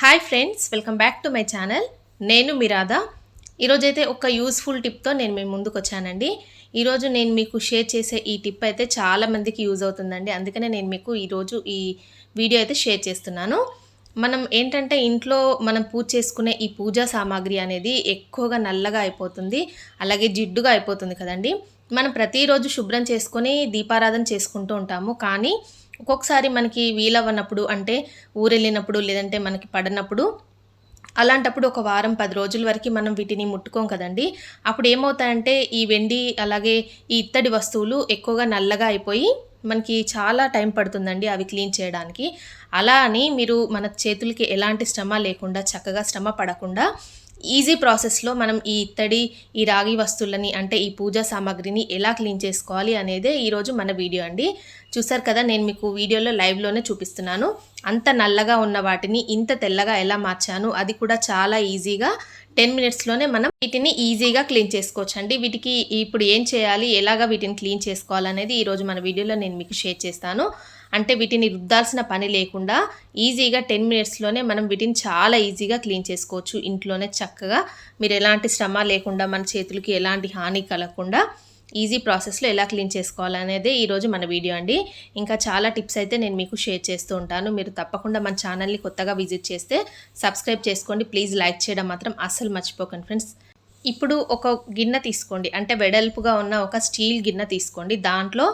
Hi friends welcome back to my channel నేను మిరాదా ఈరోజైతే ఒక యూస్ఫుల్ టిప్తో నేను మీ ముందుకు వచ్చానండి. ఈరోజు నేను మీకు షేర్ చేసే ఈ టిప్ అయితే చాలా మందికి యూజ్ అవుతుందండి. అందుకనే నేను మీకు ఈరోజు ఈ వీడియో అయితే షేర్ చేస్తున్నాను. మనం ఏంటంటే ఇంట్లో మనం పూజ చేసుకునే ఈ పూజా సామాగ్రి అనేది ఎక్కువగా నల్లగా అయిపోతుంది. అలాగే జిడ్డుగా అయిపోతుంది కదండి. మనం ప్రతిరోజు శుభ్రం చేసుకొని దీపారాధన చేసుకుంటూ ఉంటాము. కానీ ఒక్కొక్కసారి మనకి వీలవ్వనప్పుడు అంటే ఊరెళ్ళినప్పుడు లేదంటే మనకి పడనప్పుడు అలాంటప్పుడు ఒక వారం పది రోజుల వరకు మనం వీటిని ముట్టుకోం కదండి. అప్పుడు ఏమవుతాయంటే ఈ వెండి అలాగే ఈ ఇత్తడి వస్తువులు ఎక్కువగా నల్లగా అయిపోయి మనకి చాలా టైం పడుతుందండి అవి క్లీన్ చేయడానికి. అలా అని మీరు మన చేతులకి ఎలాంటి శ్రమ లేకుండా చక్కగా శ్రమ పడకుండా ఈజీ ప్రాసెస్లో మనం ఈ ఇత్తడి ఈ రాగి వస్తువులని అంటే ఈ పూజా సామాగ్రిని ఎలా క్లీన్ చేసుకోవాలి అనేదే ఈరోజు మన వీడియో అండి. చూసారు కదా నేను మీకు వీడియోలో లైవ్లోనే చూపిస్తున్నాను. అంత నల్లగా ఉన్న వాటిని ఇంత తెల్లగా ఎలా మార్చాను అది కూడా చాలా ఈజీగా టెన్ మినిట్స్లోనే మనం వీటిని ఈజీగా క్లీన్ చేసుకోవచ్చు అండి వీటికి ఇప్పుడు ఏం చేయాలి ఎలాగా వీటిని క్లీన్ చేసుకోవాలనేది ఈరోజు మన వీడియోలో నేను మీకు షేర్ చేస్తాను. అంటే వీటిని రుద్దాల్సిన పని లేకుండా ఈజీగా టెన్ మినిట్స్లోనే మనం వీటిని చాలా ఈజీగా క్లీన్ చేసుకోవచ్చు. ఇంట్లోనే చక్కగా మీరు ఎలాంటి శ్రమ లేకుండా మన చేతులకి ఎలాంటి హాని కలగకుండా ఈజీ ప్రాసెస్లో ఎలా క్లీన్ చేసుకోవాలనేదే ఈరోజు మన వీడియో అండి. ఇంకా చాలా టిప్స్ అయితే నేను మీకు షేర్ చేస్తూ ఉంటాను. మీరు తప్పకుండా మన ఛానల్ని కొత్తగా విజిట్ చేస్తే సబ్స్క్రైబ్ చేసుకోండి. ప్లీజ్ లైక్ చేయడం మాత్రం అస్సలు మర్చిపోకండి ఫ్రెండ్స్. ఇప్పుడు ఒక గిన్నె తీసుకోండి. అంటే వెడల్పుగా ఉన్న ఒక స్టీల్ గిన్నె తీసుకోండి. దాంట్లో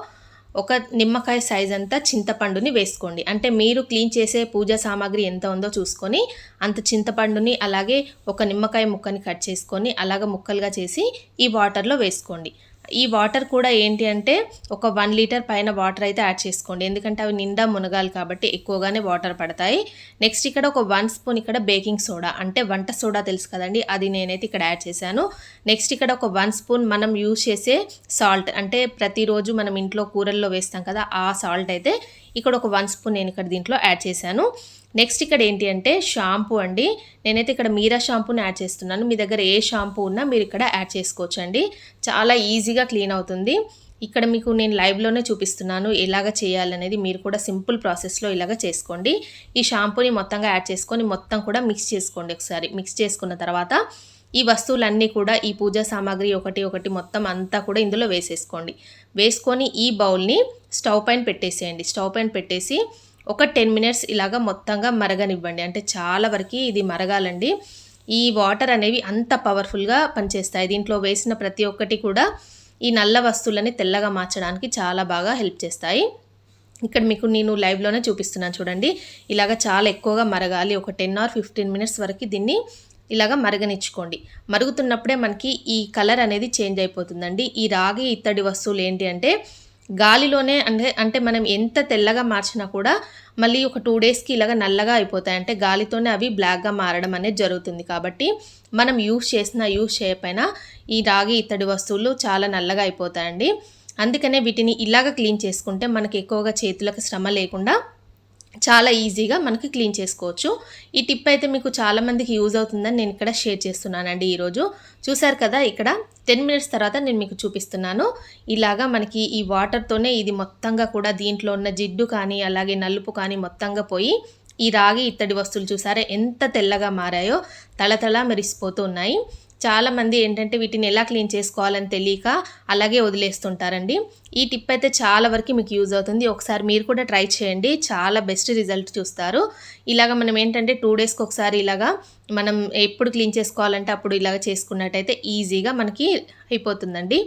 ఒక నిమ్మకాయ సైజ్ అంతా చింతపండుని వేసుకోండి. అంటే మీరు క్లీన్ చేసే పూజా సామాగ్రి ఎంత ఉందో చూసుకొని అంత చింతపండుని అలాగే ఒక నిమ్మకాయ ముక్కని కట్ చేసుకొని అలాగ ముక్కలుగా చేసి ఈ వాటర్లో వేసుకోండి. ఈ వాటర్ కూడా ఏంటి అంటే ఒక వన్ లీటర్ పైన వాటర్ అయితే యాడ్ చేసుకోండి. ఎందుకంటే అవి నిండా మునగాలి కాబట్టి ఎక్కువగానే వాటర్ పడతాయి. నెక్స్ట్ ఇక్కడ ఒక వన్ స్పూన్ ఇక్కడ బేకింగ్ సోడా అంటే వంట సోడా తెలుసు కదండి అది నేనైతే ఇక్కడ యాడ్ చేశాను. నెక్స్ట్ ఇక్కడ ఒక వన్ స్పూన్ మనం యూజ్ చేసే సాల్ట్ అంటే ప్రతిరోజు మనం ఇంట్లో కూరల్లో వేస్తాం కదా ఆ సాల్ట్ అయితే ఇక్కడ ఒక వన్ స్పూన్ నేను ఇక్కడ దీంట్లో యాడ్ చేశాను. నెక్స్ట్ ఇక్కడ ఏంటి అంటే షాంపూ అండి. నేనైతే ఇక్కడ మీరా షాంపూని యాడ్ చేస్తున్నాను. మీ దగ్గర ఏ షాంపూ ఉన్నా మీరు ఇక్కడ యాడ్ చేసుకోవచ్చు అండి చాలా ఈజీగా క్లీన్ అవుతుంది. ఇక్కడ మీకు నేను లైవ్లోనే చూపిస్తున్నాను ఎలాగ చేయాలనేది. మీరు కూడా సింపుల్ ప్రాసెస్లో ఇలాగ చేసుకోండి. ఈ షాంపూని మొత్తంగా యాడ్ చేసుకొని మొత్తం కూడా మిక్స్ చేసుకోండి ఒకసారి. మిక్స్ చేసుకున్న తర్వాత ఈ వస్తువులన్నీ కూడా ఈ పూజా సామాగ్రి ఒకటి ఒకటి మొత్తం అంతా కూడా ఇందులో వేసేసుకోండి. వేసుకొని ఈ బౌల్ని స్టవ్ పైన పెట్టేసేయండి. స్టవ్ పైన పెట్టేసి ఒక టెన్ మినిట్స్ ఇలాగ మొత్తంగా మరగనివ్వండి. అంటే చాలా వరకు ఇది మరగాలండి. ఈ వాటర్ అనేవి అంత పవర్ఫుల్గా పనిచేస్తాయి. దీంట్లో వేసిన ప్రతి ఒక్కటి కూడా ఈ నల్ల వస్తువులని తెల్లగా మార్చడానికి చాలా బాగా హెల్ప్ చేస్తాయి. ఇక్కడ మీకు నేను లైవ్లోనే చూపిస్తున్నాను చూడండి. ఇలాగ చాలా ఎక్కువగా మరగాలి. ఒక టెన్ ఆర్ ఫిఫ్టీన్ మినిట్స్ వరకు దీన్ని ఇలాగ మరగనిచ్చుకోండి. మరుగుతున్నప్పుడే మనకి ఈ కలర్ అనేది చేంజ్ అయిపోతుందండి. ఈ రాగి ఇత్తడి వస్తువులు ఏంటి అంటే గాలిలోనే అంటే అంటే మనం ఎంత తెల్లగా మార్చినా కూడా మళ్ళీ ఒక టూ డేస్కి ఇలాగ నల్లగా అయిపోతాయి. అంటే గాలితోనే అవి బ్లాక్గా మారడం అనేది జరుగుతుంది. కాబట్టి మనం యూస్ చేసిన యూస్ చేయకపోయినా ఈ రాగి ఇత్తడి వస్తువులు చాలా నల్లగా అయిపోతాయండి. అందుకనే వీటిని ఇలాగ క్లీన్ చేసుకుంటే మనకి ఎక్కువగా చేతులకు శ్రమ లేకుండా చాలా ఈజీగా మనకి క్లీన్ చేసుకోవచ్చు. ఈ టిప్ అయితే మీకు చాలామందికి యూజ్ అవుతుందని నేను ఇక్కడ షేర్ చేస్తున్నానండి ఈరోజు. చూసారు కదా ఇక్కడ టెన్ మినిట్స్ తర్వాత నేను మీకు చూపిస్తున్నాను. ఇలాగా మనకి ఈ వాటర్తోనే ఇది మొత్తంగా కూడా దీంట్లో ఉన్న జిడ్డు కానీ అలాగే నలుపు కానీ మొత్తంగా పోయి ఈ రాగి ఇత్తడి వస్తువులు చూసారా ఎంత తెల్లగా మారాయో తళతళ మెరిసిపోతూ ఉన్నాయి. చాలామంది ఏంటంటే వీటిని ఎలా క్లీన్ చేసుకోవాలని తెలియక అలాగే వదిలేస్తుంటారండి. ఈ టిప్ అయితే చాలా వరకు మీకు యూజ్ అవుతుంది. ఒకసారి మీరు కూడా ట్రై చేయండి. చాలా బెస్ట్ రిజల్ట్ చూస్తారు. ఇలాగ మనం ఏంటంటే టూ డేస్కి ఒకసారి ఇలాగా మనం ఎప్పుడు క్లీన్ చేసుకోవాలంటే అప్పుడు ఇలాగ చేసుకున్నట్టయితే ఈజీగా మనకి అయిపోతుందండి.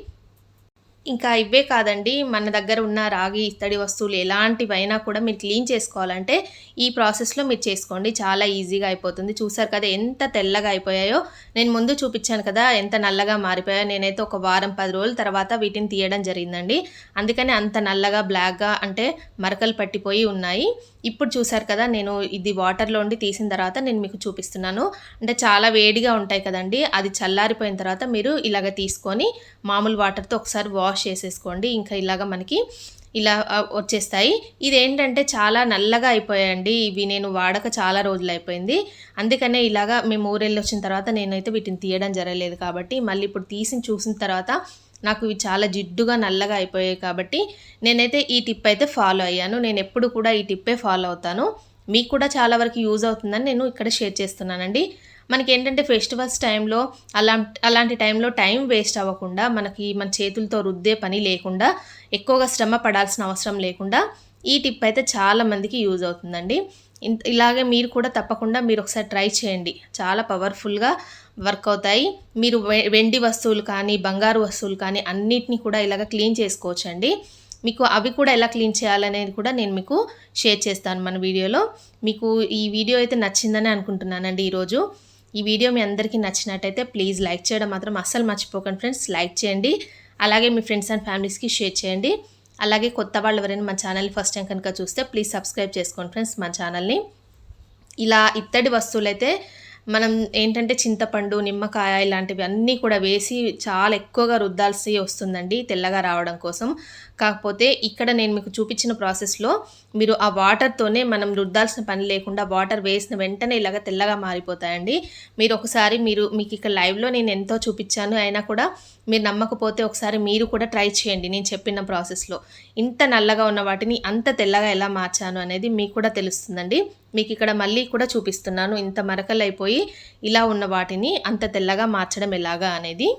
ఇంకా ఇవే కాదండి. మన దగ్గర ఉన్న రాగి ఇత్తడి వస్తువులు ఎలాంటివైనా కూడా మీరు క్లీన్ చేసుకోవాలంటే ఈ ప్రాసెస్లో మీరు చేసుకోండి. చాలా ఈజీగా అయిపోతుంది. చూసారు కదా ఎంత తెల్లగా అయిపోయాయో. నేను ముందు చూపించాను కదా ఎంత నల్లగా మారిపోయాయో. నేనైతే ఒక వారం పది రోజుల తర్వాత వీటిని తీయడం జరిగిందండి. అందుకని అంత నల్లగా బ్లాక్గా అంటే మరకలు పట్టిపోయి ఉన్నాయి. ఇప్పుడు చూసారు కదా నేను ఇది వాటర్లో ఉండి తీసిన తర్వాత నేను మీకు చూపిస్తున్నాను. అంటే చాలా వేడిగా ఉంటాయి కదండి. అది చల్లారిపోయిన తర్వాత మీరు ఇలాగ తీసుకొని మామూలు వాటర్తో ఒకసారి వాష్ చేసేసుకోండి. ఇంకా ఇలాగ మనకి ఇలా వచ్చేస్తాయి. ఇదేంటంటే చాలా నల్లగా అయిపోయాయండి. ఇవి నేను వాడక చాలా రోజులు అయిపోయింది. అందుకనే ఇలాగా మేము ఊరెళ్ళి వచ్చిన తర్వాత నేనైతే వీటిని తీయడం జరగలేదు కాబట్టి మళ్ళీ ఇప్పుడు తీసి చూసిన తర్వాత నాకు ఇవి చాలా జిడ్డుగా నల్లగా అయిపోయాయి కాబట్టి నేనైతే ఈ టిప్ అయితే ఫాలో అయ్యాను. నేను ఎప్పుడు కూడా ఈ టిప్పే ఫాలో అవుతాను. మీకు కూడా చాలా వరకు యూజ్ అవుతుందని నేను ఇక్కడ షేర్ చేస్తున్నానండి. మనకి ఏంటంటే ఫెస్టివల్స్ టైంలో అలా అలాంటి టైంలో టైం వేస్ట్ అవ్వకుండా మనకి మన చేతులతో రుద్దే పని లేకుండా ఎక్కువగా శ్రమ పడాల్సిన అవసరం లేకుండా ఈ టిప్ అయితే చాలా మందికి యూజ్ అవుతుందండి. ఇలాగే మీరు కూడా తప్పకుండా మీరు ఒకసారి ట్రై చేయండి. చాలా పవర్ఫుల్గా వర్క్ అవుతాయి. మీరు వె- వెండి వస్తువులు కానీ బంగారు వస్తువులు కానీ అన్నిటినీ కూడా ఇలాగ క్లీన్ చేసుకోవచ్చండి. మీకు అవి కూడా ఎలా క్లీన్ చేయాలనేది కూడా నేను మీకు షేర్ చేస్తాను మన వీడియోలో. మీకు ఈ వీడియో అయితే నచ్చిందని అనుకుంటున్నానండి ఈరోజు. ఈ వీడియో మీ అందరికీ నచ్చినట్టయితే ప్లీజ్ లైక్ చేయడం మాత్రం అస్సలు మర్చిపోకండి ఫ్రెండ్స్. లైక్ చేయండి. అలాగే మీ ఫ్రెండ్స్ అండ్ ఫ్యామిలీస్కి షేర్ చేయండి. అలాగే కొత్త వాళ్ళు ఎవరైనా మా ఛానల్ ఫస్ట్ టైం కనుక చూస్తే ప్లీజ్ సబ్స్క్రైబ్ చేసుకోండి ఫ్రెండ్స్ మా ఛానల్ని. ఇలా ఇత్తడి వస్తువులైతే మనం ఏంటంటే చింతపండు నిమ్మకాయ ఇలాంటివి అన్నీ కూడా వేసి చాలా ఎక్కువగా రుద్దాల్సి వస్తుందండి తెల్లగా రావడం కోసం. కాకపోతే ఇక్కడ నేను మీకు చూపించిన ప్రాసెస్లో మీరు ఆ వాటర్తోనే మనం రుద్దాల్సిన పని లేకుండా వాటర్ వేసిన వెంటనే ఇలాగ తెల్లగా మారిపోతాయండి. మీరు ఒకసారి మీరు మీకు ఇక్కడ లైవ్లో నేను ఎంతో చూపించాను అయినా కూడా మీరు నమ్మకపోతే ఒకసారి మీరు కూడా ట్రై చేయండి నేను చెప్పిన ప్రాసెస్లో. ఇంత నల్లగా ఉన్న వాటిని అంత తెల్లగా ఎలా మార్చాను అనేది మీకు కూడా తెలుస్తుందండి. మీకు ఇక్కడ మళ్ళీ కూడా చూపిస్తున్నాను. ఇంత మరకలైపోయి ఇలా ఉన్న వాటిని అంత తెల్లగా మార్చడం ఎలాగా అనేది.